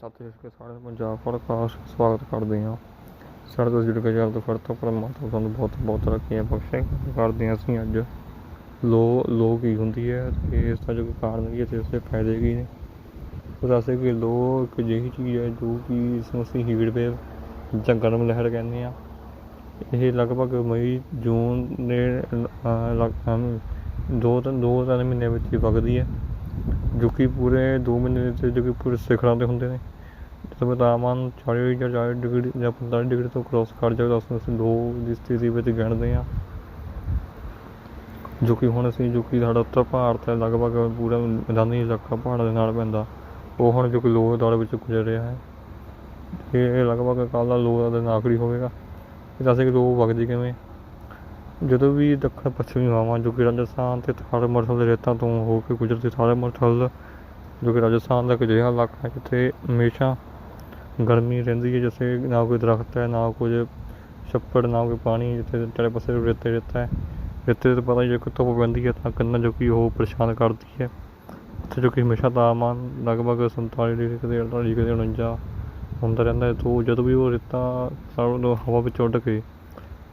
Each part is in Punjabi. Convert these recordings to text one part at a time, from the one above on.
ਸਤਿ ਸ਼੍ਰੀ ਅਕਾਲ ਸਾਰੇ ਪੰਜਾਬ ਪੋਡਕਾਸਟ ਸਵਾਗਤ ਕਰਦੇ ਹਾਂ। ਸਾਡੇ ਤੋਂ ਜੁੜ ਕੇ ਜਲ ਫਿਰ ਤੋਂ ਪਰਮਾਤਮਾ ਤੁਹਾਨੂੰ ਬਹੁਤ ਬਹੁਤ ਰੱਖੀਆਂ ਬਖਸ਼ੇ ਕਰਦੇ ਹਾਂ ਅਸੀਂ ਅੱਜ। ਲੋ ਲੋ ਕੀ ਹੁੰਦੀ ਹੈ ਤੇ ਇਸ ਦਾ ਜੋ ਕਾਰਨ ਕੀ ਹੈ ਤੇ ਉਸਦੇ ਫਾਇਦੇ ਕੀ ਨੇ ਉਹ ਕਿ ਲੋ ਇੱਕ ਅਜਿਹੀ ਚੀਜ਼ ਹੈ ਜੋ ਕਿ ਇਸ ਨੂੰ ਅਸੀਂ ਹੀਟ ਵੇਵ ਜਾਂ ਗਰਮ ਲਹਿਰ ਕਹਿੰਦੇ ਆ ਇਹ ਲਗਭਗ ਮਈ ਜੂਨ ਦੇ ਅਹ, ਦੋ ਤਿੰਨ ਦੋ ਤਿੰਨ ਮਹੀਨੇ ਵਿੱਚ ਹੀ ਵਗਦੀ ਹੈ। ਜੋ ਕਿ ਪੂਰੇ 2 ਮਹੀਨੇ ਤੇ ਜੋ ਕਿ ਪੂਰੇ ਸਿਖਰਾਂ ਤੇ ਹੁੰਦੇ ਨੇ। ਜਦੋਂ ਤਾਪਮਾਨ 40 ਜਾਂ 40 ਡਿਗਰੀ ਜਾਂ 45 ਡਿਗਰੀ ਤੋਂ ਕ੍ਰੋਸ ਕਰ ਜਾਵੇ ਤਾਂ ਉਸ ਨੂੰ ਅਸੀਂ ਲੋ ਦੀ ਸਥਿਤੀ ਵਿੱਚ ਗਿਣਦੇ ਹਾਂ। ਜੋ ਕਿ ਹੁਣ ਅਸੀਂ ਜੋ ਕਿ ਸਾਡਾ ਉੱਤਰ ਭਾਰਤ ਹੈ, ਲਗਭਗ ਪੂਰਾ ਮੈਦਾਨੀ ਇਲਾਕਾ ਪਹਾੜਾਂ ਦੇ ਨਾਲ ਪੈਂਦਾ। ਉਹ ਹੁਣ ਜੋ ਕਿ ਲੋ ਦੌਰ ਵਿੱਚ ਗੁਜ਼ਰ ਰਿਹਾ ਹੈ। ਇਹ ਲਗਭਗ ਕੱਲ੍ਹ ਦਾ ਲੋ ਦਾ ਦਿਨ ਆਖਰੀ ਹੋਵੇਗਾ। ਇਹ ਦੱਸੇ ਕਿ ਲੋ ਵਗਦੀ ਕਿਵੇਂ? ਜਦੋਂ ਵੀ ਦੱਖਣ ਪੱਛਮੀ ਹਵਾਵਾਂ ਜੋ ਕਿ ਰਾਜਸਥਾਨ ਤੇ ਥਾਰ ਮਰਥਲ ਦੇ ਰੇਤਾਂ ਤੋਂ ਹੋ ਕੇ ਗੁਜਰਦੀ ਥਾਰ ਮਰਥਲ ਜੋ ਕਿ ਰਾਜਸਥਾਨ ਦਾ ਇੱਕ ਅਜਿਹਾ ਇਲਾਕਾ ਹੈ ਜਿੱਥੇ ਹਮੇਸ਼ਾ ਗਰਮੀ ਰਹਿੰਦੀ ਹੈ, ਜਿੱਥੇ ਨਾ ਕੋਈ ਦਰਖਤ ਹੈ, ਨਾ ਕੁਝ ਛੱਪੜ, ਨਾ ਕੋਈ ਪਾਣੀ ਜਿੱਥੇ ਚਾਰੇ ਪਾਸੇ ਰੇਤੇ ਰੇਤਾ ਹੈ। ਰੇਤੇ ਤੇ ਪਤਾ ਹੀ ਜੇ ਕੋਈ ਧੁੱਪ ਪੈਂਦੀ ਹੈ ਤਾਂ ਕੰਨਾਂ ਜੋ ਕਿ ਉਹ ਪਰੇਸ਼ਾਨ ਕਰਦੀ ਹੈ। ਉੱਥੇ ਜੋ ਕਿ ਹਮੇਸ਼ਾ ਤਾਪਮਾਨ ਲਗਭਗ 47 ਡਿਗਰੀ ਕਦੇ 48 ਕਦੇ 49 ਹੁੰਦਾ ਰਹਿੰਦਾ ਹੈ। ਤੋਂ ਜਦੋਂ ਵੀ ਉਹ ਰੇਤਾ ਸਾਰਾ ਹਵਾ ਵਿੱਚ ਉੱਡ ਕੇ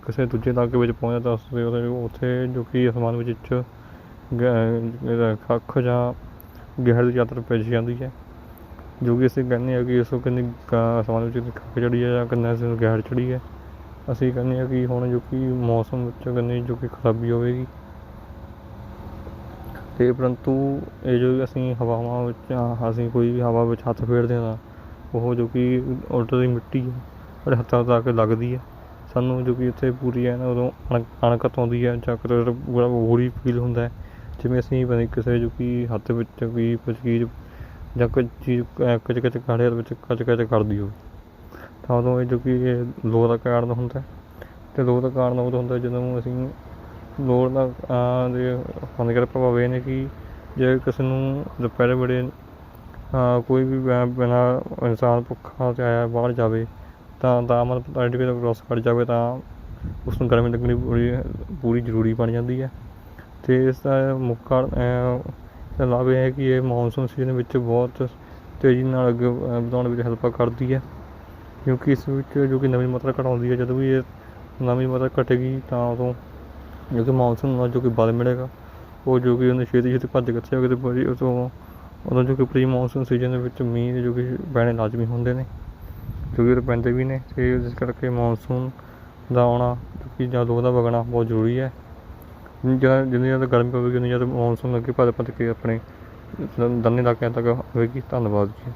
ਕਿਸੇ ਦੂਜੇ ਇਲਾਕੇ ਵਿੱਚ ਪਹੁੰਚਦਾ ਤਾਂ ਉਸਦੇ ਉਹਦੇ ਉੱਥੇ ਜੋ ਕਿ ਅਸਮਾਨ ਵਿੱਚ ਇੱਕ ਕੱਖ ਜਾਂ ਗਹਿਰ ਦੀ ਯਾਤਰਾ ਪੈ ਜਾਂਦੀ ਹੈ, ਜੋ ਕਿ ਅਸੀਂ ਕਹਿੰਦੇ ਹਾਂ ਕਿ ਇਸ ਨੂੰ ਕਿੰਨੀ ਅਸਮਾਨ ਵਿੱਚ ਕਿੰਨੀ ਕੱਖ ਚੜੀ ਹੈ ਜਾਂ ਕਿੰਨਾ ਇਸ ਨੂੰ ਗਹਿਰ ਚੜੀ ਹੈ। ਅਸੀਂ ਕਹਿੰਦੇ ਹਾਂ ਕਿ ਹੁਣ ਜੋ ਕਿ ਮੌਸਮ ਵਿੱਚ ਕਿੰਨੀ ਜੋ ਕਿ ਖਰਾਬੀ ਹੋਵੇਗੀ। ਤੇ ਪਰੰਤੂ ਇਹ ਜੋ ਅਸੀਂ ਹਵਾਵਾਂ ਵਿੱਚ, ਅਸੀਂ ਕੋਈ ਵੀ ਹਵਾ ਵਿੱਚ ਹੱਥ ਫੇਰਦੇ ਹਾਂ ਉਹ ਜੋ ਕਿ ਉਲਟ ਦੀ ਮਿੱਟੀ ਹੈ ਸਾਡੇ ਹੱਥਾਂ ਤੱਕ ਲੱਗਦੀ ਹੈ। ਸਾਨੂੰ ਜੋ ਕਿ ਇੱਥੇ ਪੂਰੀ ਹੈ ਨਾ, ਉਦੋਂ ਅਣਕ ਅਣਕਤ ਆਉਂਦੀ ਹੈ ਜਾਂ ਕਿਤੇ ਪੂਰਾ ਬੋਰੀ ਫੀਲ ਹੁੰਦਾ ਜਿਵੇਂ ਅਸੀਂ ਪਤਾ ਨਹੀਂ ਕਿਸੇ ਜੋ ਕਿ ਹੱਥ ਵਿੱਚ ਕੋਈ ਕੁਝ ਚੀਜ਼ ਜਾਂ ਕੋਈ ਚੀਜ਼ ਕਿਚ ਕਿਚ ਹੱਥ ਵਿੱਚ ਕਚ ਕਚ ਕਰਦੀ ਹੋਵੇ, ਤਾਂ ਉਦੋਂ ਇਹ ਜੋ ਕਿ ਇਹ ਦਾ ਕਾਰਨ ਹੁੰਦਾ ਹੈ। ਤੇ ਲੋ ਦਾ ਕਾਰਨ ਉਦੋਂ ਹੁੰਦਾ ਜਦੋਂ ਅਸੀਂ ਲੋੜ ਦਾ ਦੇ ਹਾਨੀਕਾਰਕ ਪ੍ਰਭਾਵ ਇਹ ਨੇ ਕਿ ਜੇ ਕਿਸੇ ਨੂੰ ਦੁਪਹਿਰੇ ਵੇਲੇ ਕੋਈ ਵੀ ਬਿ- ਬਿਨਾਂ ਇਨਸਾਨ ਭੁੱਖਾ ਤੇ ਆਇਆ ਬਾਹਰ ਜਾਵੇ ਤਾਂ ਤਾਪਮਾਨ 45 ਡਿਗਰੀ ਤੋਂ ਕ੍ਰੋਸ ਕਰ ਜਾਵੇ ਤਾਂ ਉਸ ਨੂੰ ਗਰਮੀ ਲੱਗਣੀ ਪੂਰੀ ਪੂਰੀ ਜ਼ਰੂਰੀ ਬਣ ਜਾਂਦੀ ਹੈ। ਤੇ ਇਸ ਦਾ ਮੁੱਖ ਕਾਰਨ ਲਾਭ ਇਹ ਹੈ ਕਿ ਇਹ ਮੌਨਸੂਨ ਸੀਜ਼ਨ ਵਿੱਚ ਬਹੁਤ ਤੇਜ਼ੀ ਨਾਲ ਅੱਗੇ ਵਧਾਉਣ ਵਿੱਚ ਹੈਲਪ ਕਰਦੀ ਹੈ। ਕਿਉਂਕਿ ਇਸ ਵਿੱਚ ਜੋ ਕਿ ਨਵੀਂ ਮਾਤਰਾ ਘਟਾਉਂਦੀ ਹੈ, ਜਦੋਂ ਵੀ ਇਹ ਨਵੀਂ ਮਾਤਰਾ ਘਟੇਗੀ ਤਾਂ ਉਦੋਂ ਜੋ ਕਿ ਮੌਨਸੂਨ ਨਾਲ ਜੋ ਕਿ ਬਲ ਮਿਲੇਗਾ, ਉਹ ਜੋ ਕਿ ਉਹਨੇ ਛੇਤੀ ਛੇਤੀ ਭੱਜ ਕਿੱਥੇ ਹੋ ਕਿਤੇ ਬੜੀ ਉਦੋਂ ਉਦੋਂ ਜੋ ਕਿ ਪ੍ਰੀ ਮੌਨਸੂਨ ਸੀਜ਼ਨ ਦੇ ਵਿੱਚ ਮੀਂਹ ਜੋ ਕਿ ਪੈਣੇ ਲਾਜ਼ਮੀ ਹੁੰਦੇ ਨੇ। ਜੋ ਪੈਂਦੇ ਵੀ ਨੇ, ਤੇ ਇਸ ਕਰਕੇ ਮੌਨਸੂਨ ਦਾ ਆਉਣਾ ਕਿਉਂਕਿ ਕਿ ਜਾਂ ਲੋ ਦਾ ਵਗਣਾ ਬਹੁਤ ਜ਼ਰੂਰੀ ਹੈ। ਜਿੰਨੀ ਜਿੰਨੀ ਜ਼ਿਆਦਾ ਗਰਮੀ ਪਵੇਗੀ ਉਨੀ ਜ਼ਿਆਦਾ ਮੌਨਸੂਨ ਅੱਗੇ ਭੱਜ ਭੱਜ ਕੇ ਆਪਣੇ ਦੰਨੇ ਇਲਾਕਿਆਂ ਤੱਕ ਹੋਵੇਗੀ। ਧੰਨਵਾਦ ਜੀ।